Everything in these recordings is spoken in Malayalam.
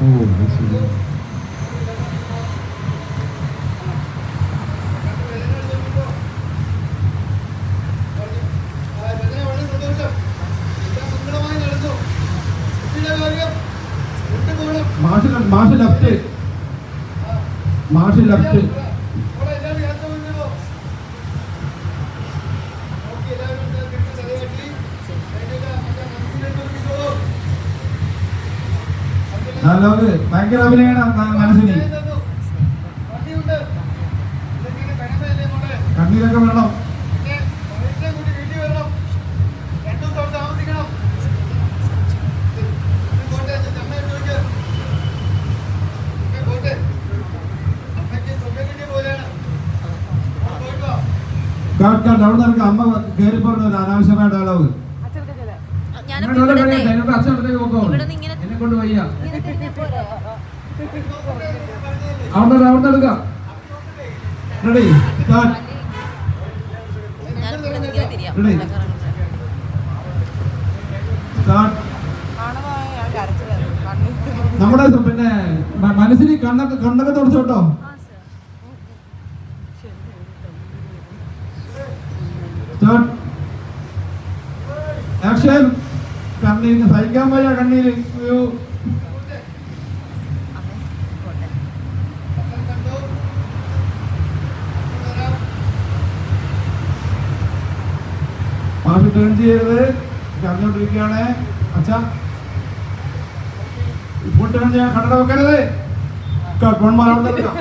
അത് ശരി മാഷ് മാഷ് ലെഫ്റ്റ്. മാഷ് ലെഫ്റ്റ്. ഡയലോഗ് ഭയങ്കര അഭിനയാണ് മ- മനസ്സിന്. കണ്ണീരൊക്കെ വേണം കാട്ട് കാട്ട് അവിടെ നിനക്ക് അമ്മ കയറി പറഞ്ഞ ഒരു അനാവശ്യമായ ഡയലോഗ് ഇവിടെ കഴിയട്ടെ, നിന്ന് ഇങ്ങനെ- എന്നെ കൊണ്ട് വയ്യ? അവിടെ അവിടെ എടുക്കാം. റെഡി സ്റ്റാർട്ട് കറങ്ങുന്നത്. സ്റ്റാർട്ട് നമ്മുടെ പിന്നെ മനസ്സിൽ കണ്ണൊക്കെ കണ്ണൊക്കെ തുടച്ചോട്ടോ സ്റ്റാർട്ട് ആക്ഷൻ കണ്ണീര് സഹിക്കാൻ വയ്യ കണ്ണീര് മാഷ് ടേൺ ചെയ്യരുത്. അറിഞ്ഞോണ്ടിരിക്കുകയാണ് അച്ഛാ. ഇപ്പോൾ ടേൺ ചെയ്യാൻ കണ്ണട വെക്കരുത്. ഫോൺമാരോട് നിർത്താം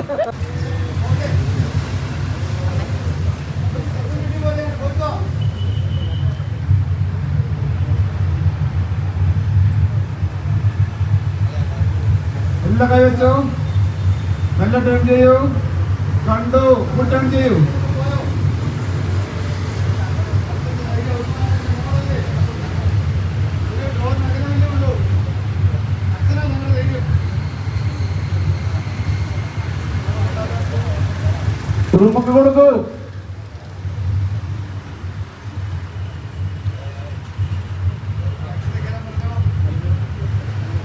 എല്ലാ കൈ വെച്ചോ നല്ല ടേൺ ചെയ്യൂ. കണ്ടു ഫുൾ ടേൺ ചെയ്യൂ. റൂമൊക്കെ കൊടുക്കൂ.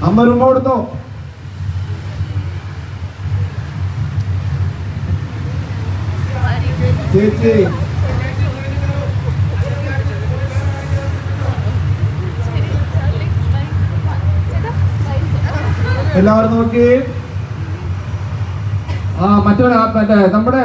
അമ്മ റൂമ കൊടുത്തോ? ചേച്ചി. എല്ലാവരും നോക്കി. ആ മറ്റൊരു മറ്റേ നമ്മുടെ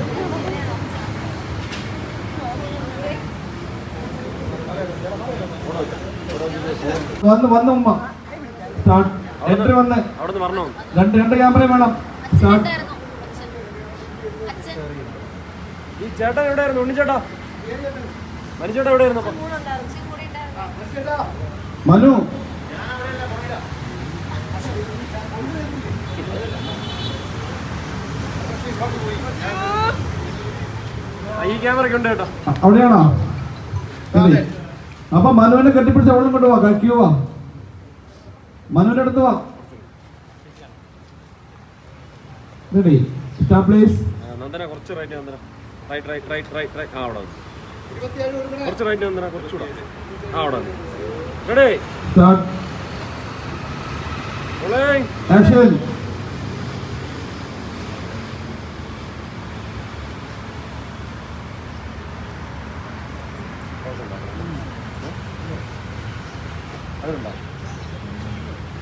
വന്ന് വന്ന് ഉമ്മ. എൻട്രി വന്ന്. രണ്ട് രണ്ട് ക്യാമറ വേണം. സ്റ്റാർട്ട് അച്ഛൻ. അച്ഛൻ ഈ ചേട്ടൻ എവിടെയായിരുന്നു? ഉണ്ണിച്ചേട്ടാ? മനുചേട്ടാ എവിടെയായിരുന്നു. മനു. ആ, ഈ ക്യാമറയ്ക്ക് ഉണ്ട് കേട്ടോ. അവിടെയാണോ. അപ്പൊ മനുവിനെ കെട്ടിപ്പിടിച്ച് അവിടെ കൊണ്ടുപോവാ കഴിക്കൂ വാ മനുവിന്റെ അടുത്ത് വാ. റെഡി പ്ലേസ് നന്ദന കുറച്ച് right Nandana. Right right right right right ആ അവിടെ. കുറച്ച് റൈറ്റ് നന്ദന കുറച്ചുകൂടെ. ആ അവിടെ റെഡി സ്റ്റാർട്ട് ആക്ഷൻ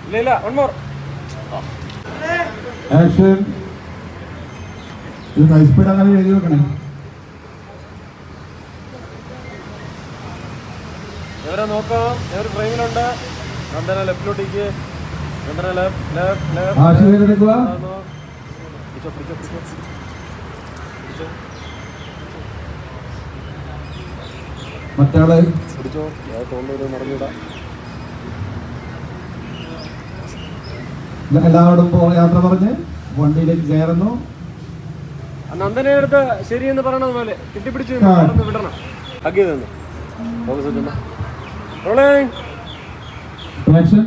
ഇല്ല ഇല്ല വൺ മോർ ആക്ഷൻ. ഇത് അങ്ങനെ എഴുതി വെക്കണേ. ഇവരെ നോക്കാം. ഇവർ ഫ്രെയിമിലുണ്ട് നന്ദന ലെഫ്റ്റിലോട്ടേക്ക് നന്ദന ലെഫ്റ്റ് ലെഫ്റ്റ് ആശയം എടുക്കുക. ലെഫ്റ്റ് പിടിച്ചോ പിടിച്ചോ പിടിച്ചോ. പിടിച്ചോ. മറ്റാൾ പിടിച്ചോ. ഞാൻ തോന്നുന്നത് എല്ലാവരോടും യാത്ര പറഞ്ഞ് വണ്ടിയിലേക്ക് കയറുന്നു. നന്ദനെ അടുത്ത് എന്ന് പറയണത് പോലെ കെട്ടിപ്പിടിച്ച്. നടന്ന് വിടണം. ആക്ഷൻ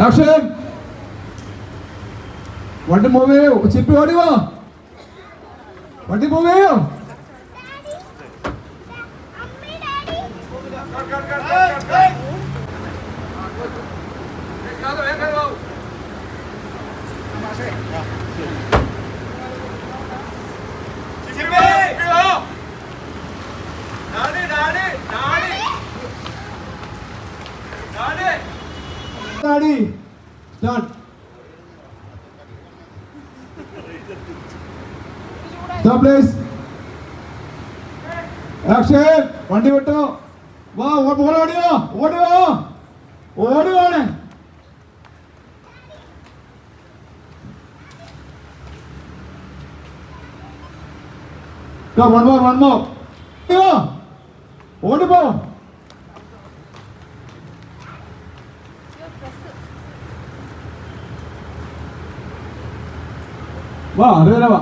ആക്ഷൻ വണ്ടി പോവേയോ ചിപ്പി ഓടി വാ. വണ്ടി മൂവ് தாடி ஸ்டார்ட் ஸ்டாப் ப்ளீஸ் ஆக்ஷன் வண்டி விட்டோம். வா ஓட ஓடியோ ஓடுவோ ஓடுவானே Go, one more, one more. Go. Wonderful. വാ അറിയാലോ വാ.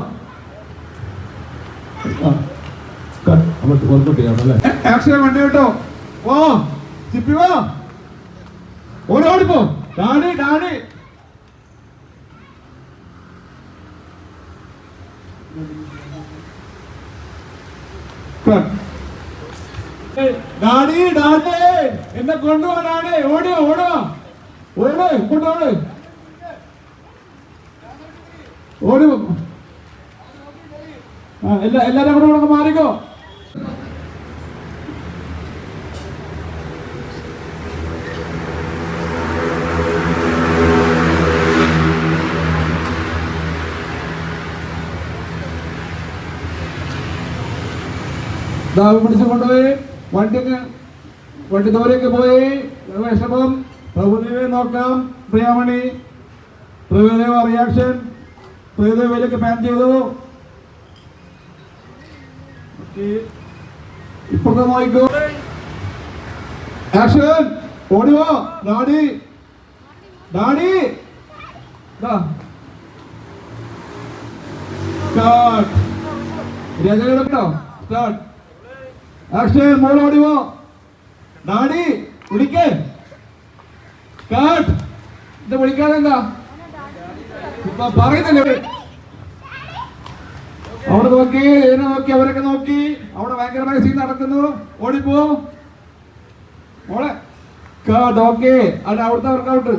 വർക്കൗട്ട് ചെയ്യാം അല്ലേ? ആക്ഷൻ വണ്ടി കേട്ടോ. വാ ചിപ്പി വാ. ഓടി ഓടിപ്പോ ഡാഡി ഡാഡി. Daddy daddy. എന്നെ കൊണ്ടുപോകാനാണ് ഡാഡി. ഓടിയോ ഓടുവാ. ഓട് കൊണ്ടോട് ഓടി ആ എല്ലാ എല്ലാരും കൂടെ ഇവിടെ മാറിക്കോ. ദാവ് പിടിച്ചു കൊണ്ടുപോയി. വണ്ടിക്ക് വണ്ടി ദൂരേക്ക് പോയി. വിഷമം. പ്രഭുദേവെ നോക്കാം. പ്രിയാമണി പ്രഭുദേവ റിയാക്ഷൻ പ്രിയദേവിലേക്ക് പാൻ ചെയ്തു. ആക്ഷൻ ഓടിവോ ഡാഡി. ഡാഡി. സ്റ്റാർട്ട് ആക്ഷൻ മോൾ ഓടിവോ ഡാഡി വിളിക്കേ. സ്റ്റാർട്ട് ഇത് വിളിക്കാതെ എന്താ ഇപ്പൊ പറയുന്നില്ലേ? അവിടെ നോക്കി ഇതിനെ നോക്കി അവരൊക്കെ നോക്കി. അവിടെ ഭയങ്കരമായ സീൻ നടക്കുന്നു. ഓടിപ്പോ. മോളെ. ഓക്കെ അല്ല അവിടുത്തെ വർക്കൗട്ട്